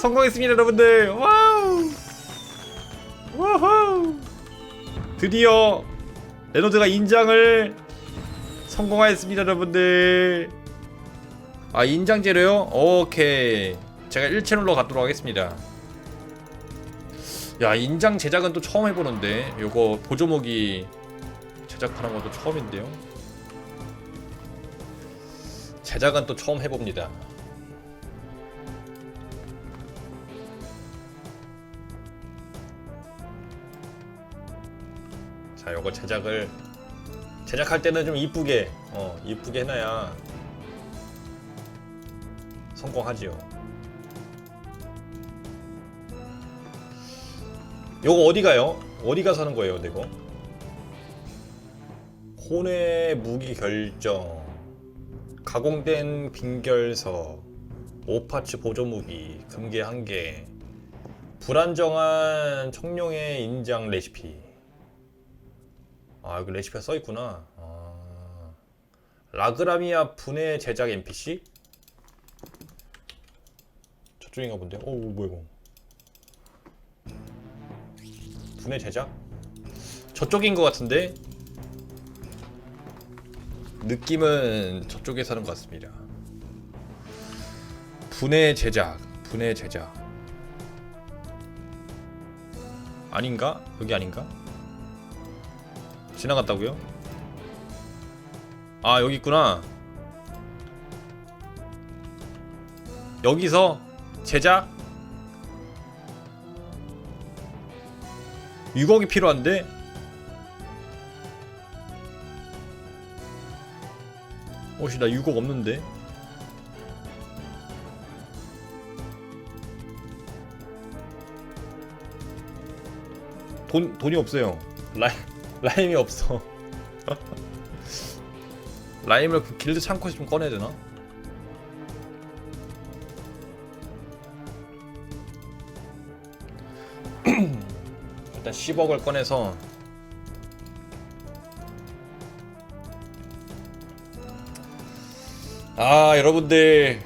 성공했습니다 여러분들. 와우. 와우. 드디어 레노드가 인장을 성공하였습니다 여러분들. 아 인장제로요? 오케이. 제가 1채널로 갖도록 하겠습니다. 야 인장 제작은 또 처음 해보는데. 요거 보조목이 제작하는 것도 처음인데요. 제작은 또 처음 해봅니다 자 요거 제작을 제작할 때는 좀 이쁘게 어 이쁘게 해놔야 성공하지요 요거 어디 가요? 어디 가서 하는 거예요 이거? 혼의 무기 결정 가공된 빙결서 오파츠 보조 무기 금괴 한개 불안정한 청룡의 인장 레시피 아 여기 레시피가 써있구나 아, 라그라미아 분해 제작 NPC? 저쪽인가 본데? 어 뭐야 이거 분해 제작? 저쪽인 것 같은데? 느낌은 저쪽에 사는 것 같습니다 분해 제작 분해 제작 아닌가? 여기 아닌가? 지나갔다고요? 아 여기 있구나. 여기서 제작? 6억이 필요한데? 혹시 나 6억 없는데? 돈 돈이 없어요. 라임 라임이 없어 라임을 그 길드 창고에서 좀 꺼내야 되나? 일단 10억을 꺼내서 아 여러분들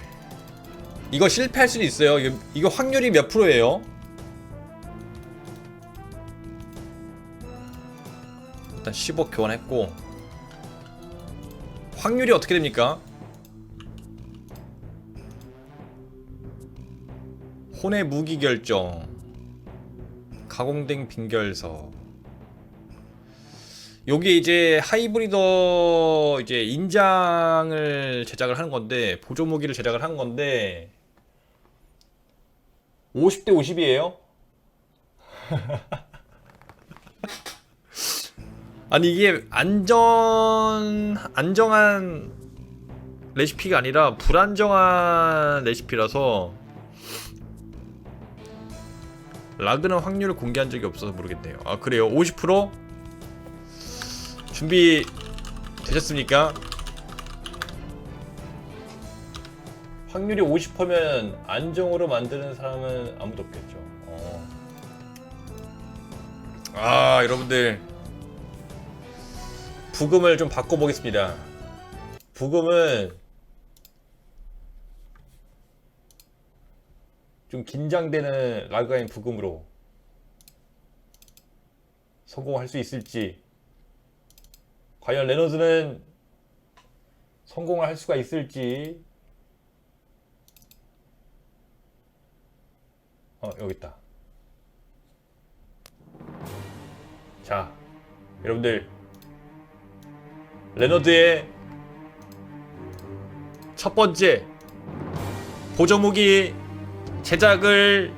이거 실패할 수도 있어요 이거, 이거 확률이 몇 프로예요? 일단 10억 교환했고 확률이 어떻게 됩니까? 혼의 무기 결정 가공된 빙결서 요게 이제 하이브리더 이제 인장을 제작을 하는 건데 보조 무기를 제작을 하는 건데 50대 50이에요? 아니 이게 안전 안정한 레시피가 아니라 불안정한 레시피라서 라그는 확률을 공개한 적이 없어서 모르겠네요. 아 그래요? 50% 준비 되셨습니까? 확률이 50%면 안정으로 만드는 사람은 아무도 없겠죠. 어. 아 여러분들 부금을 좀 바꿔보겠습니다. 부금은 좀 긴장되는 라그아인 부금으로 성공할 수 있을지. 과연 레너드는 성공을 할 수가 있을지. 어 여기 있다. 자 여러분들 레너드의 첫 번째 보조무기 제작을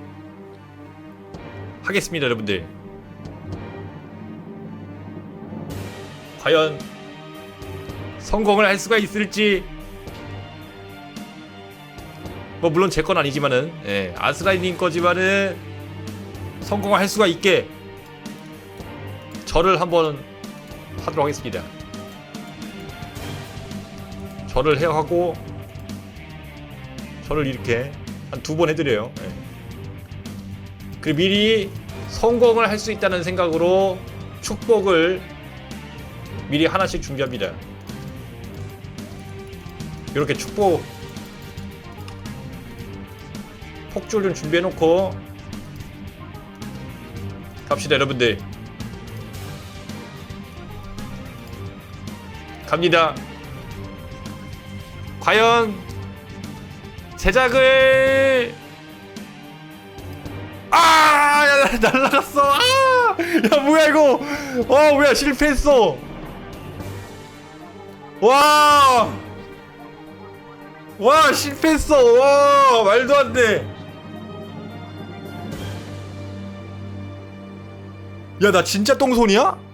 하겠습니다, 여러분들. 과연 성공을 할 수가 있을지 뭐 물론 제 건 아니지만은 예, 아스라이님 거지만은 성공을 할 수가 있게 절을 한번 하도록 하겠습니다. 절을 해야 하고 절을 이렇게 한 두 번 해드려요. 예. 그리고 미리 성공을 할 수 있다는 생각으로 축복을 미리 하나씩 준비합니다. 이렇게 축복 폭주를 좀 준비해놓고 갑시다 여러분들 갑니다 과연 제작을 아, 야, 날라갔어. 아, 야, 뭐야 이거? 어, 뭐야 실패했어. 와, 와 실패했어. 와, 말도 안 돼. 야, 나 진짜 똥손이야?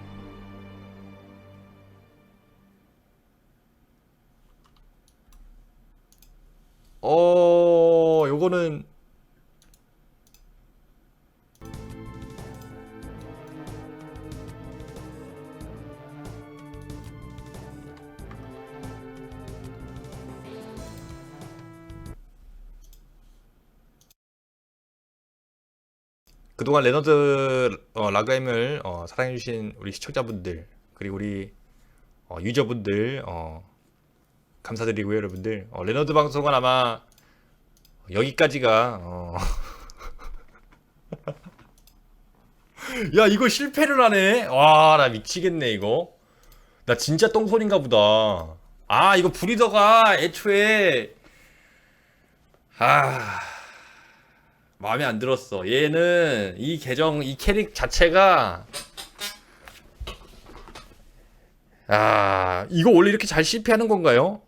어, 요거는 그동안 레너드 어, 라그엠을 어, 사랑해주신 우리 시청자분들 그리고 우리 어, 유저분들 어, 감사드리고요 여러분들. 어, 레너드 방송은 아마 여기까지가 어... 야 이거 실패를 하네? 와 나 미치겠네 이거. 나 진짜 똥손인가 보다. 아 이거 브리더가 애초에. 아 마음에 안 들었어. 얘는 이 계정 이 캐릭 자체가 아 이거 원래 이렇게 잘 실패하는 건가요?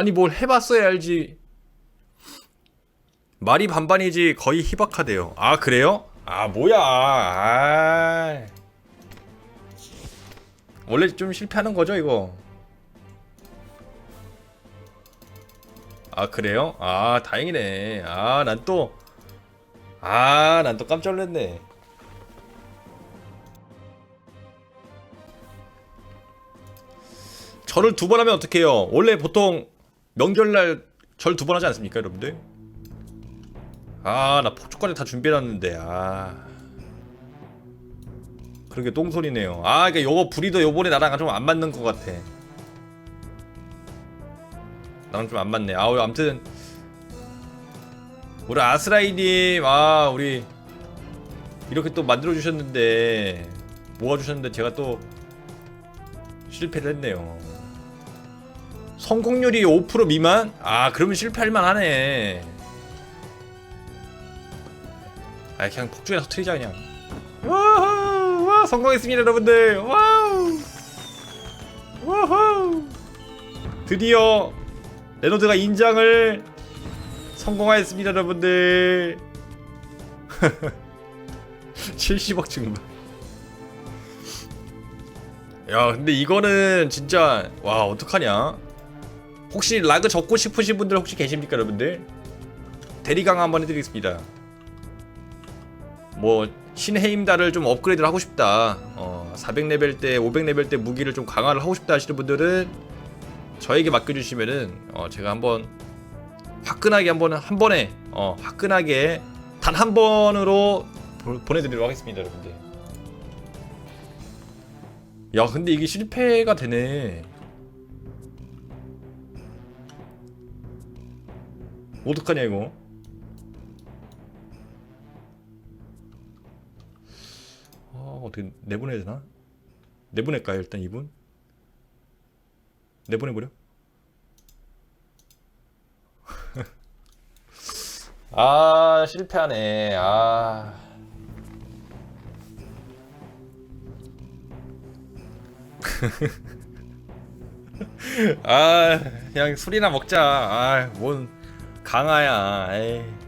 아니 뭘 해봤어야 알지. 말이 반반이지 거의 희박하대요. 아 그래요? 아 뭐야? 아 원래 좀 실패하는 거죠 이거. 아 그래요? 아 다행이네. 아 난 또 아 난 또 깜짝 놀랐네. 절을 두번 하면 어떡해요? 원래 보통 명절날 절 두 번 하지 않습니까, 여러분들? 아, 나 폭주까지 다 준비해놨는데, 아. 그러게 똥손이네요. 아, 그니까 요거 브리더 요번에 나랑 좀 안 맞는 것 같아. 나랑 좀 안 맞네. 아우 아무튼 우리 아스라이님 아 우리 이렇게 또 만들어 주셨는데 모아 주셨는데 제가 또 실패를 했네요. 성공률이 5% 미만? 아 그러면 실패할 만 하네. 아 그냥 폭주해서 터트리자 그냥. 와우 와 성공했습니다 여러분들. 와우 와우 드디어 레노드가 인장을 성공하였습니다, 여러분들. 70억 증발. 야, 근데 이거는 진짜 와 어떡하냐? 혹시 라그 적고 싶으신 분들 혹시 계십니까, 여러분들? 대리강 한번 해드리겠습니다. 뭐 신해임달을 좀 업그레이드를 하고 싶다. 어, 400레벨 때, 500레벨 때 무기를 좀 강화를 하고 싶다 하시는 분들은 저에게 맡겨주시면은 어, 제가 한번 화끈하게 한번 한 번에 어, 화끈하게 단 한 번으로 보, 보내드리도록 하겠습니다, 여러분들. 야, 근데 이게 실패가 되네. 어떡하냐 이거? 아, 어떻게 내보내야 되나? 내보낼까요, 일단 이분? 내보내버려? 아 실패하네 아 아, 그냥 술이나 먹자. 아, 뭔 강아야. 에이.